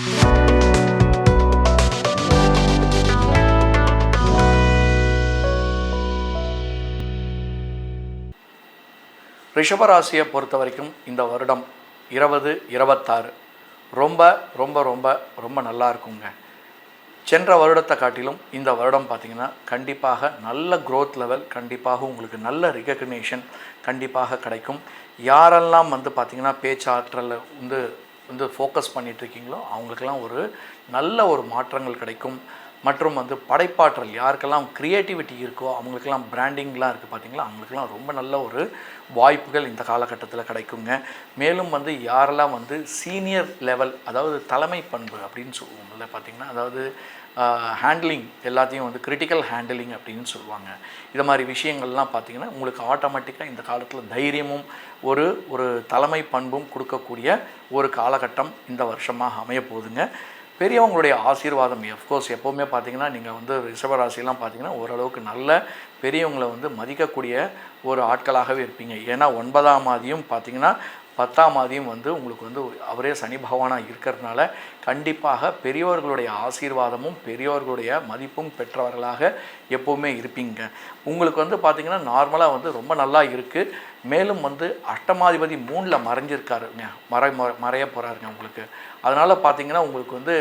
ரிஷபராசியை பொறுத்த வரைக்கும் இந்த வருடம் இருபது இருபத்தாறு. ரொம்ப ரொம்ப ரொம்ப ரொம்ப நல்லா இருக்குங்க. சென்ற வருடத்தை காட்டிலும் இந்த வருடம் பார்த்திங்கன்னா கண்டிப்பாக நல்ல க்ரோத் லெவல் கண்டிப்பாக உங்களுக்கு நல்ல ரிகக்னேஷன் கண்டிப்பாக கிடைக்கும். யாரெல்லாம் வந்து பார்த்திங்கன்னா பேச்சாற்றலில் வந்து வந்து ஃபோக்கஸ் பண்ணிகிட்ருக்கீங்களோ அவங்களுக்கெல்லாம் ஒரு நல்ல ஒரு மாற்றங்கள் கிடைக்கும். மற்றும் வந்து படைப்பாற்றல் யாருக்கெல்லாம் க்ரியேட்டிவிட்டி இருக்கோ அவங்களுக்கெல்லாம் பிராண்டிங்லாம் இருக்குது பார்த்திங்களா அவங்களுக்கெல்லாம் ரொம்ப நல்ல ஒரு வாய்ப்புகள் இந்த காலகட்டத்தில் கிடைக்குங்க. மேலும் வந்து யாரெல்லாம் வந்து சீனியர் லெவல் அதாவது தலைமை பண்பு அப்படின்னு சொல்லுவோம்ல பார்த்தீங்கன்னா அதாவது ஹேண்ட்லிங் எல்லாத்தையும் வந்து கிரிட்டிக்கல் ஹேண்டிலிங் அப்படின்னு சொல்லுவாங்க. இது மாதிரி விஷயங்கள்லாம் பார்த்திங்கன்னா உங்களுக்கு ஆட்டோமேட்டிக்காக இந்த காலத்தில் தைரியமும் ஒரு ஒரு தலைமை பண்பும் கொடுக்கக்கூடிய ஒரு காலகட்டம் இந்த வருஷமாக அமைய போகுதுங்க. பெரியவங்களுடைய ஆசீர்வாதம் எஃப்கோர்ஸ் எப்போவுமே பார்த்தீங்கன்னா நீங்கள் வந்து ரிஷபராசிலாம் பார்த்தீங்கன்னா ஓரளவுக்கு நல்ல பெரியவங்களை வந்து மதிக்கக்கூடிய ஒரு ஆட்களாகவே இருப்பீங்க. ஏன்னா ஒன்பதாம் மாதியும் பார்த்தீங்கன்னா பத்தாம் ஆதியும் வந்து உங்களுக்கு வந்து அவரே சனி பகவானாக இருக்கிறதுனால கண்டிப்பாக பெரியோர்களுடைய ஆசீர்வாதமும் பெரியோர்களுடைய மதிப்பும் பெற்றவர்களாக எப்போவுமே இருப்பீங்க. உங்களுக்கு வந்து பார்த்திங்கன்னா நார்மலாக வந்து ரொம்ப நல்லா இருக்குது மேலும் வந்து அஷ்டமாதிபதி மூணில் மறைஞ்சிருக்காருங்க. மறை மறைய போகிறாருங்க உங்களுக்கு. அதனால் பார்த்தீங்கன்னா உங்களுக்கு வந்து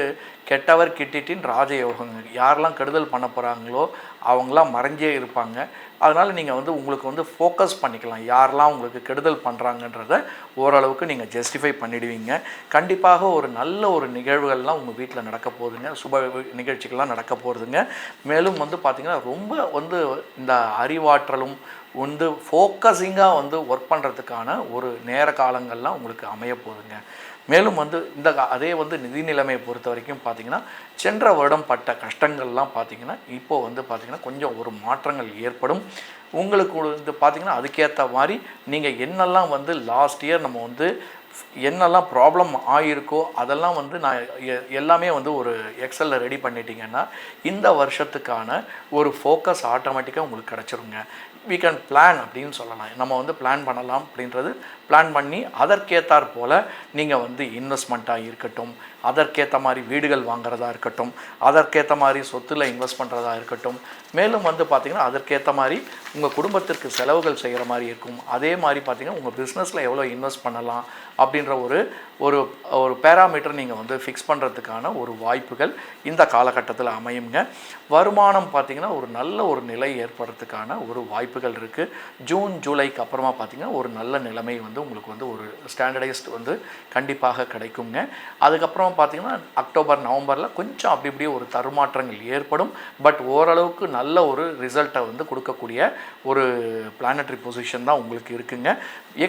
கெட்டவர் கிட்டிட்டின் ராஜயோகங்க யாரெல்லாம் கெடுதல் பண்ண போகிறாங்களோ அவங்களாம் மறைஞ்சே இருப்பாங்க. அதனால் நீங்கள் வந்து உங்களுக்கு வந்து ஃபோக்கஸ் பண்ணிக்கலாம். யாரெல்லாம் உங்களுக்கு கெடுதல் பண்ணுறாங்கன்றத ஓரளவுக்கு நீங்கள் ஜஸ்டிஃபை பண்ணிடுவீங்க. கண்டிப்பாக ஒரு நல்ல ஒரு நிகழ்வுகள்லாம் உங்கள் வீட்டில் நடக்க போகுதுங்க. சுப நிகழ்ச்சிகள்லாம் நடக்க போகுதுங்க. மேலும் வந்து பார்த்திங்கன்னா ரொம்ப வந்து இந்த அறிவாற்றலும் வந்து ஃபோக்கஸிங்காக வந்து ஒர்க் பண்ணுறதுக்கான ஒரு நேர காலங்கள்லாம் உங்களுக்கு அமைய போகுதுங்க. மேலும் வந்து இந்த அதே வந்து நிதி நிலைமையை பொறுத்த வரைக்கும் பார்த்தீங்கன்னா சென்ற வருடம் பட்ட கஷ்டங்கள்லாம் பார்த்தீங்கன்னா இப்போது வந்து பார்த்தீங்கன்னா கொஞ்சம் ஒரு மாற்றங்கள் ஏற்படும். உங்களுக்கு வந்து பார்த்திங்கன்னா அதுக்கேற்ற மாதிரி நீங்கள் என்னெல்லாம் வந்து லாஸ்ட் இயர் நம்ம வந்து என்னெல்லாம் ப்ராப்ளம் ஆகிருக்கோ அதெல்லாம் வந்து நான் எ- எல்லாமே வந்து ஒரு எக்ஸலில் ரெடி பண்ணிட்டீங்கன்னா இந்த வருஷத்துக்கான ஒரு ஃபோக்கஸ் ஆட்டோமேட்டிக்காக உங்களுக்கு கிடச்சிருங்க. வி கேன் பிளான் அப்படின்னு சொல்லலாம். நம்ம வந்து பிளான் பண்ணலாம் அப்படின்றது பிளான் பண்ணி அதற்கேத்தாற் போல் நீங்கள் வந்து இன்வெஸ்ட்மெண்ட்டாக இருக்கட்டும் அதற்கேற்ற மாதிரி வீடுகள் வாங்குறதா இருக்கட்டும் அதற்கேற்ற மாதிரி சொத்துல இன்வெஸ்ட் பண்ணுறதா இருக்கட்டும் மேலும் வந்து பார்த்திங்கன்னா அதற்கேற்ற மாதிரி உங்கள் குடும்பத்திற்கு செலவுகள் செய்கிற மாதிரி இருக்கும். அதே மாதிரி பார்த்திங்கன்னா உங்கள் பிஸ்னஸில் எவ்வளோ இன்வெஸ்ட் பண்ணலாம் அப்படின்ற ஒரு ஒரு ஒரு பேராமீட்டர் நீங்கள் வந்து ஃபிக்ஸ் பண்ணுறதுக்கான ஒரு வாய்ப்புகள் இந்த காலகட்டத்தில் அமையுங்க. வருமானம் பார்த்திங்கன்னா ஒரு நல்ல ஒரு நிலை ஏற்படுறதுக்கான ஒரு வாய்ப்புகள் இருக்குது ஜூன் ஜூலைக்கு அப்புறமா பார்த்திங்கன்னா ஒரு நல்ல நிலைமை வந்து உங்களுக்கு வந்து ஒரு ஸ்டாண்டர்டைஸ்ட் வந்து கண்டிப்பாக கிடைக்குங்க. அதுக்கப்புறம் பார்த்திங்கன்னா அக்டோபர் நவம்பரில் கொஞ்சம் அப்படி இப்படி ஒரு தருமாற்றங்கள் ஏற்படும். பட் ஓரளவுக்கு நல்ல ஒரு ரிசல்ட்டை வந்து கொடுக்கக்கூடிய ஒரு பிளானட்ரி பொசிஷன் தான் உங்களுக்கு இருக்குங்க.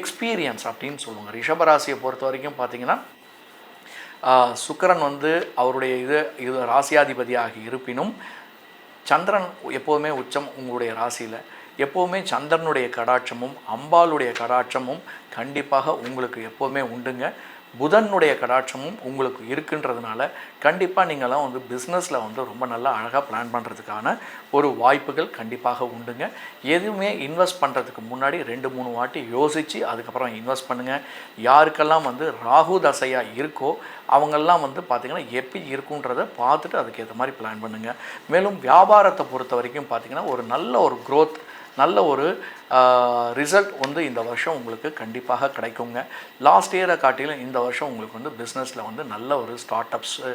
எக்ஸ்பீரியன்ஸ் அப்படின்னு சொல்லுவாங்க. ரிஷபராசியை பொறுத்த வரைக்கும் பார்த்தீங்கன்னா சுக்கரன் வந்து அவருடைய இது இது ராசியாதிபதியாக இருப்பினும் சந்திரன் எப்போதுமே உச்சம் உங்களுடைய ராசியில். எப்போவுமே சந்திரனுடைய கடாட்சமும் அம்பாளுடைய கடாட்சமும் கண்டிப்பாக உங்களுக்கு எப்போவுமே உண்டுங்க. புதனுடைய கடாட்சமும் உங்களுக்கு இருக்குன்றதுனால கண்டிப்பாக நீங்களாம் வந்து பிஸ்னஸில் வந்து ரொம்ப நல்லா அழகாக பிளான் பண்ணுறதுக்கான ஒரு வாய்ப்புகள் கண்டிப்பாக உண்டுங்க. எதுவுமே இன்வெஸ்ட் பண்ணுறதுக்கு முன்னாடி ரெண்டு மூணு வாட்டி யோசித்து அதுக்கப்புறம் இன்வெஸ்ட் பண்ணுங்கள் யாருக்கெல்லாம் வந்து ராகு தசையாக இருக்கோ அவங்கெல்லாம் வந்து பார்த்திங்கன்னா எப்படி இருக்குன்றதை பார்த்துட்டு அதுக்கேற்ற மாதிரி பிளான் பண்ணுங்கள் மேலும் வியாபாரத்தை பொறுத்த வரைக்கும் பார்த்திங்கன்னா ஒரு நல்ல ஒரு க்ரோத் நல்ல ஒரு ரிசல்ட் வந்து இந்த வருஷம் உங்களுக்கு கண்டிப்பாக கிடைக்குங்க. லாஸ்ட் இயரை காட்டிலும் இந்த வருஷம் உங்களுக்கு வந்து பிஸ்னஸில் வந்து நல்ல ஒரு ஸ்டார்ட் அப்ஸு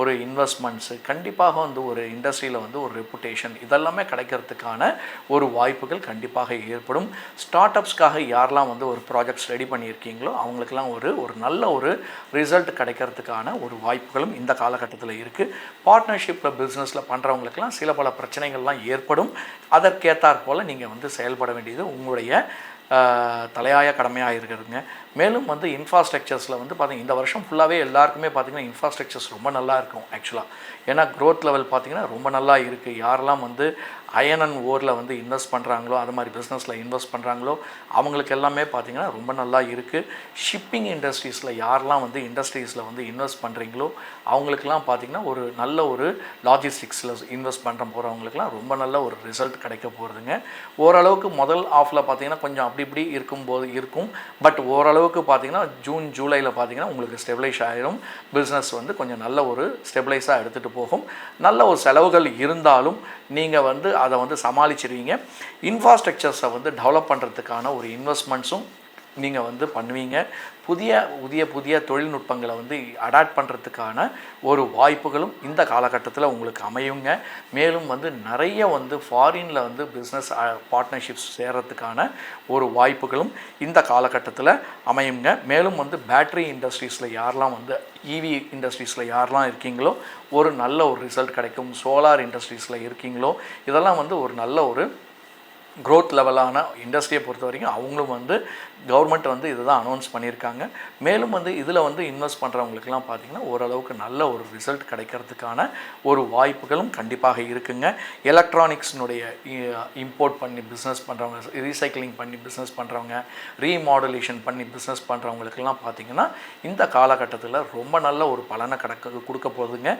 ஒரு இன்வெஸ்ட்மெண்ட்ஸு கண்டிப்பாக வந்து ஒரு இண்டஸ்ட்ரியில் வந்து ஒரு ரெப்புடேஷன் இதெல்லாமே கிடைக்கிறதுக்கான ஒரு வாய்ப்புகள் கண்டிப்பாக ஏற்படும். ஸ்டார்ட் அப்ஸ்க்காக யாரெல்லாம் வந்து ஒரு ப்ராஜெக்ட்ஸ் ரெடி பண்ணியிருக்கீங்களோ அவங்களுக்கெல்லாம் ஒரு ஒரு நல்ல ஒரு ரிசல்ட் கிடைக்கிறதுக்கான ஒரு வாய்ப்புகளும் இந்த காலகட்டத்தில் இருக்குது பார்ட்னர்ஷிப்பில் பிஸ்னஸில் பண்ணுறவங்களுக்கெல்லாம் சில பல பிரச்சனைகள்லாம் ஏற்படும். அதற்கேற்றாற் போல் நீங்கள் வந்து செயல்பட வேண்டியது உங்களுடைய தலையாய கடமையாக இருக்கிறதுங்க. மேலும் வந்து இன்ஃப்ராஸ்ட்ரக்சர்ஸில் வந்து பார்த்திங்கன்னா இந்த வருஷம் ஃபுல்லாகவே எல்லாருக்குமே பார்த்தீங்கன்னா இன்ஃப்ராஸ்ட்ரக்சர்ஸ் ரொம்ப நல்லா இருக்கும் ஆக்சுவலாக ஏன்னா க்ரோத் லெவல் பார்த்தீங்கன்னா ரொம்ப நல்லா இருக்குது யாரெல்லாம் வந்து அயன் அண்ட் ஓரில் வந்து இன்வெஸ்ட் பண்ணுறாங்களோ அது மாதிரி பிஸ்னஸில் இன்வெஸ்ட் பண்ணுறாங்களோ அவங்களுக்கு எல்லாமே பார்த்தீங்கன்னா ரொம்ப நல்லா இருக்குது ஷிப்பிங் இண்டஸ்ட்ரீஸில் யாரெல்லாம் வந்து இண்டஸ்ட்ரீஸில் வந்து இன்வெஸ்ட் பண்ணுறீங்களோ அவங்களுக்கெல்லாம் பார்த்திங்கன்னா ஒரு நல்ல ஒரு லாஜிஸ்டிக்ஸில் இன்வெஸ்ட் பண்ணுற போகிறவங்களுக்குலாம் ரொம்ப நல்ல ஒரு ரிசல்ட் கிடைக்க போகிறதுங்க ஓரளவுக்கு முதல் ஆஃபில் பார்த்தீங்கன்னா கொஞ்சம் அப்படி இப்படி இருக்கும்போது இருக்கும். பட் ஓரளவு ஓரளவுக்கு பார்த்தீங்கன்னா ஜூன் ஜூலையில் பார்த்தீங்கன்னா உங்களுக்கு ஸ்டெபிளைஸ் ஆகிடும் பிஸ்னஸ் வந்து கொஞ்சம் நல்ல ஒரு ஸ்டெபிளைஸாக எடுத்துகிட்டு போகும். நல்ல ஒரு செலவுகள் இருந்தாலும் நீங்கள் வந்து அதை வந்து சமாளிச்சிருவீங்க. இன்ஃப்ராஸ்ட்ரக்சர்ஸை வந்து டெவலப் பண்ணுறதுக்கான ஒரு இன்வெஸ்ட்மெண்ட்ஸும் நீங்கள் வந்து பண்ணுவீங்க. புதிய புதிய புதிய தொழில்நுட்பங்களை வந்து அடாப்ட் பண்ணுறதுக்கான ஒரு வாய்ப்புகளும் இந்த காலகட்டத்தில் உங்களுக்கு அமையுங்க. மேலும் வந்து நிறைய வந்து ஃபாரினில் வந்து பிஸ்னஸ் பார்ட்னர்ஷிப்ஸ் சேர்கிறதுக்கான ஒரு வாய்ப்புகளும் இந்த காலகட்டத்தில் அமையுங்க. மேலும் வந்து பேட்டரி இண்டஸ்ட்ரீஸில் யாரெல்லாம் வந்து இவி இண்டஸ்ட்ரீஸில் யாரெல்லாம் இருக்கீங்களோ ஒரு நல்ல ஒரு ரிசல்ட் கிடைக்கும். சோலார் இண்டஸ்ட்ரீஸில் இருக்கீங்களோ இதெல்லாம் வந்து ஒரு நல்ல ஒரு க்ரோத் லெவலான இண்டஸ்ட்ரியை பொறுத்த வரைக்கும் அவங்களும் வந்து கவர்மெண்ட் வந்து இதை தான் அனௌன்ஸ் பண்ணியிருக்காங்க. மேலும் வந்து இதில் வந்து இன்வெஸ்ட் பண்ணுறவங்களுக்குலாம் பார்த்தீங்கன்னா ஓரளவுக்கு நல்ல ஒரு ரிசல்ட் கிடைக்கிறதுக்கான ஒரு வாய்ப்புகளும் கண்டிப்பாக இருக்குங்க. எலக்ட்ரானிக்ஸினுடைய இம்போர்ட் பண்ணி பிஸ்னஸ் பண்ணுறவங்க ரீசைக்ளிங் பண்ணி பிஸ்னஸ் பண்ணுறவங்க ரீமாடலேஷன் பண்ணி பிஸ்னஸ் பண்ணுறவங்களுக்கெல்லாம் பார்த்தீங்கன்னா இந்த காலகட்டத்தில் ரொம்ப நல்ல ஒரு பலனை கிடக்க கொடுக்க போகுதுங்க.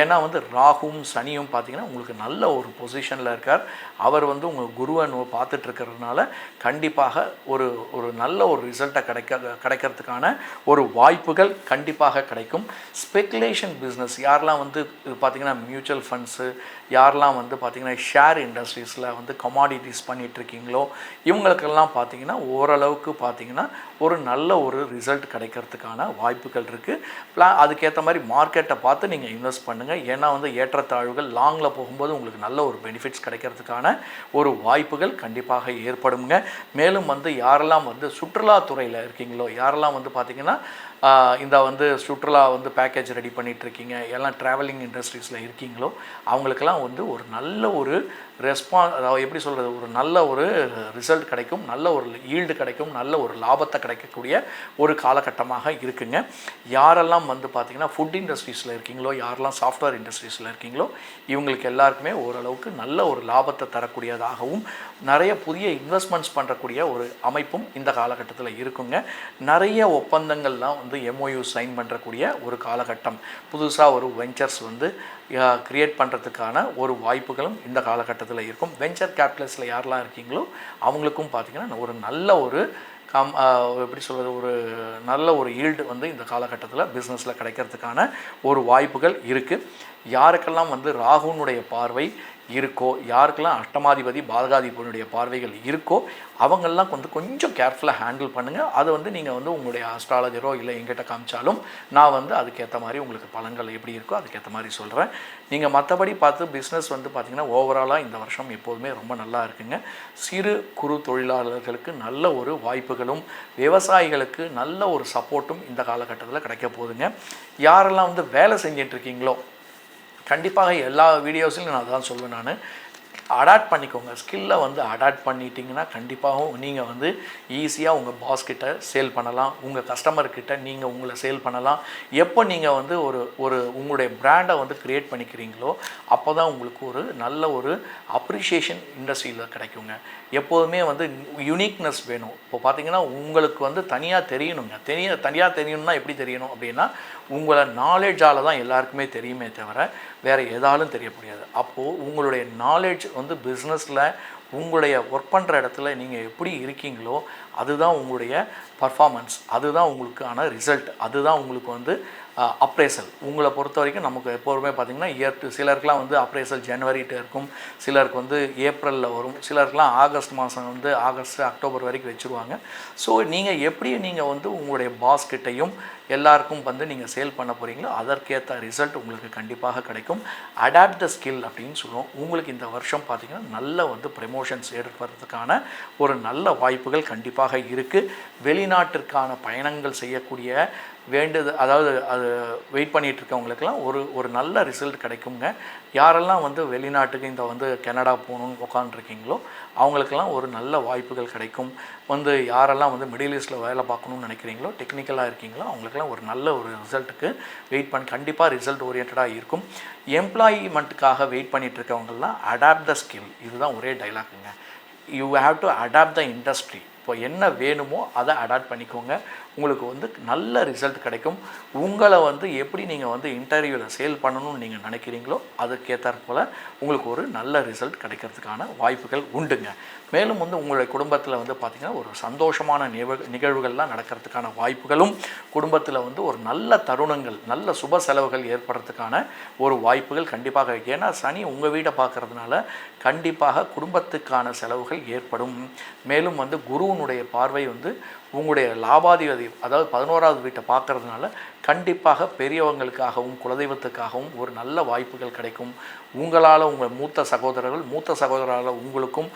ஏன்னா வந்து ராகுவும் சனியும் பார்த்தீங்கன்னா உங்களுக்கு நல்ல ஒரு பொசிஷனில் இருக்கார். அவர் வந்து உங்கள் குருவை பார்த்துட்டு இருக்கிறதுனால கண்டிப்பாக ஒரு ஒரு நல்ல நல்ல ஒரு ரிசல்ட்டை கிடைக்க கிடைக்கிறதுக்கான ஒரு வாய்ப்புகள் கண்டிப்பாக கிடைக்கும். ஸ்பெகுலேஷன் பிஸ்னஸ் யாரெல்லாம் வந்து பார்த்திங்கன்னா பார்த்தீங்கன்னா மியூச்சுவல் ஃபண்ட்ஸு யாரெல்லாம் வந்து பார்த்திங்கன்னா ஷேர் இண்டஸ்ட்ரீஸில் வந்து கமாடிட்டிஸ் பண்ணிகிட்ருக்கீங்களோ இவங்களுக்கெல்லாம் பார்த்தீங்கன்னா ஓரளவுக்கு பார்த்தீங்கன்னா ஒரு நல்ல ஒரு ரிசல்ட் கிடைக்கிறதுக்கான வாய்ப்புகள் இருக்குது ப்ளா அதுக்கேற்ற மாதிரி மார்க்கெட்டை பார்த்து நீங்கள் இன்வெஸ்ட் பண்ணுங்கள் ஏன்னா வந்து ஏற்றத்தாழ்வுகள் லாங்கில் போகும்போது உங்களுக்கு நல்ல ஒரு பெனிஃபிட்ஸ் கிடைக்கிறதுக்கான ஒரு வாய்ப்புகள் கண்டிப்பாக ஏற்படுங்க மேலும் வந்து யாரெல்லாம் வந்து சுற்றுலாத்துறையில் இருக்கீங்களோ யாரெல்லாம் வந்து பார்த்திங்கன்னா இந்த வந்து சுற்றுலா வந்து பேக்கேஜ் ரெடி பண்ணிகிட்ருக்கீங்க இருக்கீங்க. எல்லாம் ட்ராவலிங் இண்டஸ்ட்ரீஸில் இருக்கீங்களோ அவங்களுக்கெல்லாம் வந்து ஒரு நல்ல ஒரு ரெஸ்பான் அதாவது எப்படி சொல்கிறது ஒரு நல்ல ஒரு ரிசல்ட் கிடைக்கும் நல்ல ஒரு ஈல்டு கிடைக்கும் நல்ல ஒரு லாபத்தை கிடைக்கக்கூடிய ஒரு காலகட்டமாக இருக்குங்க. யாரெல்லாம் வந்து பார்த்திங்கன்னா ஃபுட் இண்டஸ்ட்ரீஸில் இருக்கீங்களோ யாரெல்லாம் சாஃப்ட்வேர் இண்டஸ்ட்ரீஸில் இருக்கீங்களோ இவங்களுக்கு எல்லாருக்குமே ஓரளவுக்கு நல்ல ஒரு லாபத்தை தரக்கூடியதாகவும் நிறைய புதிய இன்வெஸ்ட்மெண்ட்ஸ் பண்ணுறக்கூடிய ஒரு அமைப்பும் இந்த காலகட்டத்தில் இருக்குங்க. நிறைய ஒப்பந்தங்கள்லாம் வந்து எம்ஓயு சைன் பண்ணுறக்கூடிய ஒரு காலகட்டம். புதுசாக ஒரு வெஞ்சர்ஸ் வந்து கிரியேட் பண்ணுறதுக்கான ஒரு வாய்ப்புகளும் இந்த காலகட்டத்தில் இருக்கும். வெஞ்சர் கேபிட்டலிஸ்டில் யாரெல்லாம் இருக்கீங்களோ அவங்களுக்கும் பார்த்திங்கன்னா ஒரு நல்ல ஒரு கம் எப்படி சொல்கிறது ஒரு நல்ல ஒரு ஈல்டு வந்து இந்த காலகட்டத்தில் பிஸ்னஸில் கிடைக்கிறதுக்கான ஒரு வாய்ப்புகள் இருக்குது யாருக்கெல்லாம் வந்து ராகுனுடைய பார்வை இருக்கோ யாருக்கெல்லாம் அஷ்டமாதிபதி பாதகாதிபதியுடைய பார்வைகள் இருக்கோ அவங்கெல்லாம் வந்து கொஞ்சம் கேர்ஃபுல்லாக ஹேண்டில் பண்ணுங்கள் அதை வந்து நீங்கள் வந்து உங்களுடைய அஸ்ட்ராலஜரோ இல்லை எங்கிட்ட காமிச்சாலும் நான் வந்து அதுக்கேற்ற மாதிரி உங்களுக்கு பலன்கள் எப்படி இருக்கோ அதுக்கேற்ற மாதிரி சொல்கிறேன் நீங்கள் மற்றபடி பார்த்து பிஸ்னஸ் வந்து பார்த்திங்கன்னா ஓவராலாக இந்த வருஷம் எப்போதுமே ரொம்ப நல்லா இருக்குங்க. சிறு குறு தொழிலாளர்களுக்கு நல்ல ஒரு வாய்ப்புகளும் விவசாயிகளுக்கு நல்ல ஒரு சப்போர்ட்டும் இந்த காலகட்டத்தில் கிடைக்க போகுதுங்க. யாரெல்லாம் வந்து வேலை செஞ்சிட்ருக்கீங்களோ கண்டிப்பாக எல்லா வீடியோஸ்லையும் நான் அதான் சொல்லுவேன் நான். அடாப்ட் பண்ணிக்கோங்க. ஸ்கில்லை வந்து அடாப்ட் பண்ணிட்டீங்கன்னா கண்டிப்பாகவும் நீங்கள் வந்து ஈஸியாக உங்கள் பாஸ் கிட்ட சேல் பண்ணலாம். உங்கள் கஸ்டமர்கிட்ட நீங்கள் உங்களை சேல் பண்ணலாம். எப்போ நீங்கள் வந்து ஒரு ஒரு உங்களுடைய பிராண்டை வந்து க்ரியேட் பண்ணிக்கிறீங்களோ அப்போ தான் உங்களுக்கு ஒரு நல்ல ஒரு அப்ரிஷியேஷன் இண்டஸ்ட்ரியில் கிடைக்குங்க. எப்போதுமே வந்து யுனிக்னஸ் வேணும். இப்போ பார்த்தீங்கன்னா உங்களுக்கு வந்து தனியாக தெரியணுங்க. தெரிய தனியாக தெரியணும்னா எப்படி தெரியணும் அப்படின்னா உங்களை நாலேஜால் தான் எல்லாருக்குமே தெரியுமே தவிர வேறு எதாலும் தெரிய முடியாது அப்போது உங்களுடைய நாலேஜ் வந்து பிஸ்னஸில் உங்களுடைய ஒர்க் பண்ணுற இடத்துல நீங்கள் எப்படி இருக்கீங்களோ அதுதான் உங்களுடைய பர்ஃபார்மன்ஸ் அதுதான் உங்களுக்கான ரிசல்ட் அதுதான் உங்களுக்கு வந்து அப்ரேசல் உங்களை பொறுத்த வரைக்கும் நமக்கு எப்போதுமே பார்த்திங்கன்னா இயர் டு சிலருக்குலாம் வந்து அப்ரேசல் ஜனவரிட்டு இருக்கும். சிலருக்கு வந்து ஏப்ரலில் வரும். சிலருக்குலாம் ஆகஸ்ட் மாதம் வந்து ஆகஸ்ட் அக்டோபர் வரைக்கும் வச்சுருவாங்க. ஸோ நீங்கள் எப்படி நீங்கள் வந்து உங்களுடைய பாஸ் கிட்டையும் எல்லாருக்கும் வந்து நீங்கள் சேல் பண்ண போகிறீங்களோ அதற்கேற்ற ரிசல்ட் உங்களுக்கு கண்டிப்பாக கிடைக்கும். அடாப்ட் த ஸ்கில் அப்படின்னு சொல்லுவோம் உங்களுக்கு இந்த வருஷம் பார்த்திங்கன்னா நல்ல வந்து ப்ரமோஷன்ஸ் ஏற்படுறதுக்கான ஒரு நல்ல வாய்ப்புகள் கண்டிப்பாக இருக்குது வெளிநாட்டிற்கான பயணங்கள் செய்யக்கூடிய வேண்டியது அதாவது அது வெயிட் பண்ணிட்டு இருக்கவங்களுக்கெல்லாம் ஒரு ஒரு நல்ல ரிசல்ட் கிடைக்குங்க. யாரெல்லாம் வந்து வெளிநாட்டுக்கு இந்த வந்து கனடா போகணுன்னு உட்காந்துருக்கீங்களோ அவங்களுக்கெல்லாம் ஒரு நல்ல வாய்ப்புகள் கிடைக்கும். வந்து யாரெல்லாம் வந்து மிடில் ஈஸ்ட்டில் வேலை பார்க்கணும்னு நினைக்கிறீங்களோ டெக்னிக்கலாக இருக்கீங்களோ அவங்களுக்கெல்லாம் ஒரு நல்ல ஒரு ரிசல்ட்டுக்கு வெயிட் பண்ணி கண்டிப்பாக ரிசல்ட் ஓரியன்டாக இருக்கும். எம்ப்ளாயிமெண்ட்டுக்காக வெயிட் பண்ணிட்டு இருக்கவங்கெல்லாம் அடாப்ட் த ஸ்கில் இதுதான் ஒரே டைலாக்குங்க you have to adapt the industry இப்போ என்ன வேணுமோ அதை அடாப்ட் பண்ணிக்கோங்க. உங்களுக்கு வந்து நல்ல ரிசல்ட் கிடைக்கும். உங்களை வந்து எப்படி நீங்கள் வந்து இன்டர்வியூவில் சேல் பண்ணணும்னு நீங்கள் நினைக்கிறீங்களோ அதுக்கேற்றாற் போல் உங்களுக்கு ஒரு நல்ல ரிசல்ட் கிடைக்கிறதுக்கான வாய்ப்புகள் உண்டுங்க. மேலும் வந்து உங்களுடைய குடும்பத்தில் வந்து பார்த்திங்கன்னா ஒரு சந்தோஷமான நிகழ் நிகழ்வுகள்லாம் நடக்கிறதுக்கான வாய்ப்புகளும் குடும்பத்தில் வந்து ஒரு நல்ல தருணங்கள் நல்ல சுப செலவுகள் ஏற்படுறதுக்கான ஒரு வாய்ப்புகள் கண்டிப்பாக இருக்கு. ஏன்னா சனி உங்கள் வீட்டை பார்க்குறதுனால கண்டிப்பாக குடும்பத்துக்கான செலவுகள் ஏற்படும். மேலும் வந்து குருவினுடைய பார்வை வந்து உங்களுடைய லாபாதிபதி அதாவது பதினோராவது வீட்டை பார்க்கறதுனால கண்டிப்பாக பெரியவங்களுக்காகவும் குலதெய்வத்துக்காகவும் ஒரு நல்ல வாய்ப்புகள் கிடைக்கும். உங்களால் உங்கள் மூத்த சகோதரர்கள் மூத்த சகோதரால் உங்களுக்கும்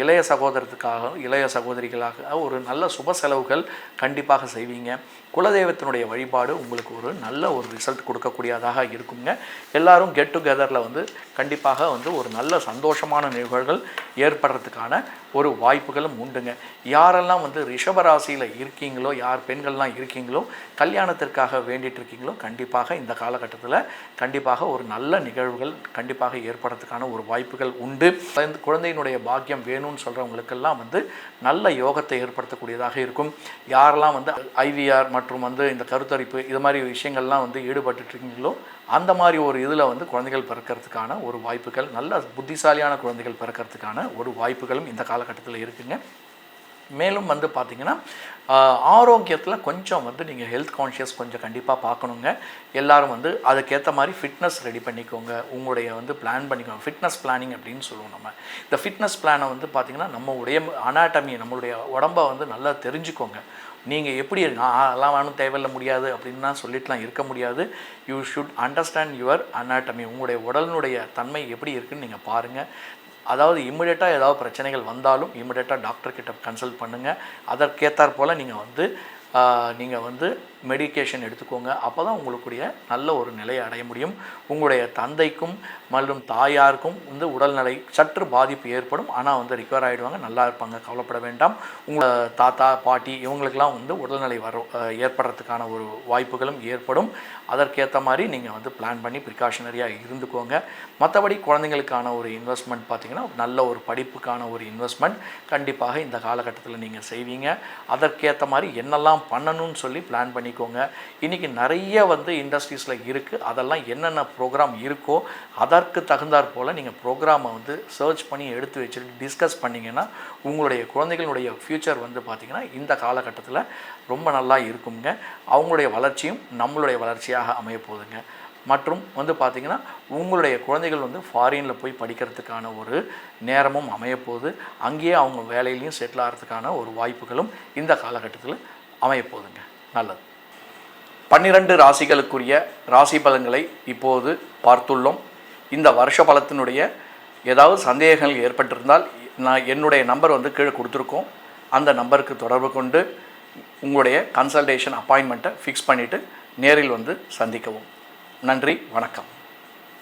இளைய சகோதரத்துக்காக இளைய சகோதரிகளாக ஒரு நல்ல சுப செலவுகள் கண்டிப்பாக செய்வீங்க. குலதெய்வத்தினுடைய வழிபாடு உங்களுக்கு ஒரு நல்ல ஒரு ரிசல்ட் கொடுக்கக்கூடியதாக இருக்குங்க. எல்லாரும் கெட் டுகெதரில் வந்து கண்டிப்பாக வந்து ஒரு நல்ல சந்தோஷமான நிகழ்வுகள் ஏற்படுறதுக்கான ஒரு வாய்ப்புகளும் உண்டுங்க. யாரெல்லாம் வந்து ரிஷபராசியில் இருக்கீங்களோ யார் பெண்கள்லாம் இருக்கீங்களோ கல்யாணத்திற்காக வேண்டிட்டு இருக்கீங்களோ கண்டிப்பாக இந்த காலகட்டத்தில் கண்டிப்பாக ஒரு நல்ல நிகழ்வுகள் கண்டிப்பாக ஏற்படுறதுக்கான ஒரு வாய்ப்புகள் உண்டு. இந்த குழந்தையினுடைய பாக்கியம் வேணும்னு சொல்கிறவங்களுக்கெல்லாம் வந்து நல்ல யோகத்தை ஏற்படுத்தக்கூடியதாக இருக்கும். யாரெல்லாம் வந்து ஐவிஆர் மற்றும் வந்து இந்த கருத்தரிப்பு இது மாதிரி விஷயங்கள்லாம் வந்து ஈடுபட்டுருக்கீங்களோ அந்த மாதிரி ஒரு இதில் வந்து குழந்தைகள் பிறக்கிறதுக்கான ஒரு வாய்ப்புகள் நல்ல புத்திசாலியான குழந்தைகள் பிறக்கிறதுக்கான ஒரு வாய்ப்புகளும் இந்த காலகட்டத்தில் இருக்குங்க. மேலும் வந்து பார்த்திங்கன்னா ஆரோக்கியத்தில் கொஞ்சம் வந்து நீங்கள் ஹெல்த் கான்ஷியஸ் கொஞ்சம் கண்டிப்பாக பார்க்கணுங்க. எல்லாரும் வந்து அதுக்கேற்ற மாதிரி ஃபிட்னஸ் ரெடி பண்ணிக்கோங்க. உங்களுடைய வந்து பிளான் பண்ணிக்கோங்க. ஃபிட்னஸ் பிளானிங் அப்படின்னு சொல்லுவோம் நம்ம. இந்த ஃபிட்னஸ் பிளானை வந்து பார்த்திங்கன்னா நம்ம உடைய அனாட்டமி நம்மளுடைய உடம்பை வந்து நல்லா தெரிஞ்சுக்கோங்க. நீங்கள் எப்படி நான் அதெல்லாம் வேணும் தேவையில்ல முடியாது அப்படின்னா சொல்லிட்டுலாம் இருக்க முடியாது. You should understand your anatomy உங்களுடைய உடலினுடைய தன்மை எப்படி இருக்குன்னு நீங்கள் பாருங்கள் அதாவது இம்மிடியட்டாக ஏதாவது பிரச்சனைகள் வந்தாலும் இம்மிடியட்டாக டாக்டர்கிட்ட கன்சல்ட் பண்ணுங்கள் அதற்கேற்றாற் போல் நீங்கள் வந்து நீங்கள் வந்து மெடிகேஷன் எடுத்துக்கோங்க. அப்போ தான் உங்களுக்குடைய நல்ல ஒரு நிலையை அடைய முடியும். உங்களுடைய தந்தைக்கும் மற்றும் தாயாருக்கும் வந்து உடல்நிலை சற்று பாதிப்பு ஏற்படும். ஆனால் வந்து ரிக்கவர் ஆகிடுவாங்க நல்லா இருப்பாங்க. கவலைப்பட வேண்டாம். உங்கள் தாத்தா பாட்டி இவங்களுக்கெல்லாம் வந்து உடல்நிலை வர ஏற்படுறதுக்கான ஒரு வாய்ப்புகளும் ஏற்படும். அதற்கேற்ற மாதிரி நீங்கள் வந்து பிளான் பண்ணி ப்ரிகாஷனரியாக இருந்துக்கோங்க. மற்றபடி குழந்தைங்களுக்கான ஒரு இன்வெஸ்ட்மெண்ட் பார்த்திங்கன்னா நல்ல ஒரு படிப்புக்கான ஒரு இன்வெஸ்ட்மெண்ட் கண்டிப்பாக இந்த காலகட்டத்தில் நீங்கள் செய்வீங்க. அதற்கேற்ற மாதிரி என்னெல்லாம் பண்ணணும்னு சொல்லி பிளான் பண்ணி பண்ணிக்கோங்க. இன்றைக்கி நிறைய வந்து இண்டஸ்ட்ரீஸில் இருக்குது அதெல்லாம் என்னென்ன ப்ரோக்ராம் இருக்கோ அதற்கு தகுந்தாற் போல் நீங்கள் ப்ரோக்ராமை வந்து சர்ச் பண்ணி எடுத்து வச்சுட்டு டிஸ்கஸ் பண்ணிங்கன்னா உங்களுடைய குழந்தைகளுடைய ஃப்யூச்சர் வந்து பார்த்திங்கன்னா இந்த காலகட்டத்தில் ரொம்ப நல்லா இருக்குங்க. அவங்களுடைய வளர்ச்சியும் நம்மளுடைய வளர்ச்சியாக அமைய போகுதுங்க. மற்றும் வந்து பார்த்திங்கன்னா உங்களுடைய குழந்தைகள் வந்து ஃபாரினில் போய் படிக்கிறதுக்கான ஒரு நேரமும் அமையப்போகுது அங்கேயே அவங்க வேலையிலையும் செட்டில் ஆகிறதுக்கான ஒரு வாய்ப்புகளும் இந்த காலகட்டத்தில் அமையப்போகுதுங்க நல்லது. பன்னிரண்டு ராசிகளுக்குரிய ராசி பலன்களை இப்போது பார்த்துள்ளோம். இந்த வருஷ பலத்தினுடைய ஏதாவது சந்தேகங்கள் ஏற்பட்டிருந்தால் நான் என்னுடைய நம்பர் வந்து கீழே கொடுத்துருக்கோம். அந்த நம்பருக்கு தொடர்பு கொண்டு உங்களுடைய கன்சல்டேஷன் அப்பாயின்மெண்ட்டை ஃபிக்ஸ் பண்ணிவிட்டு நேரில் வந்து சந்திக்கவும். நன்றி வணக்கம்.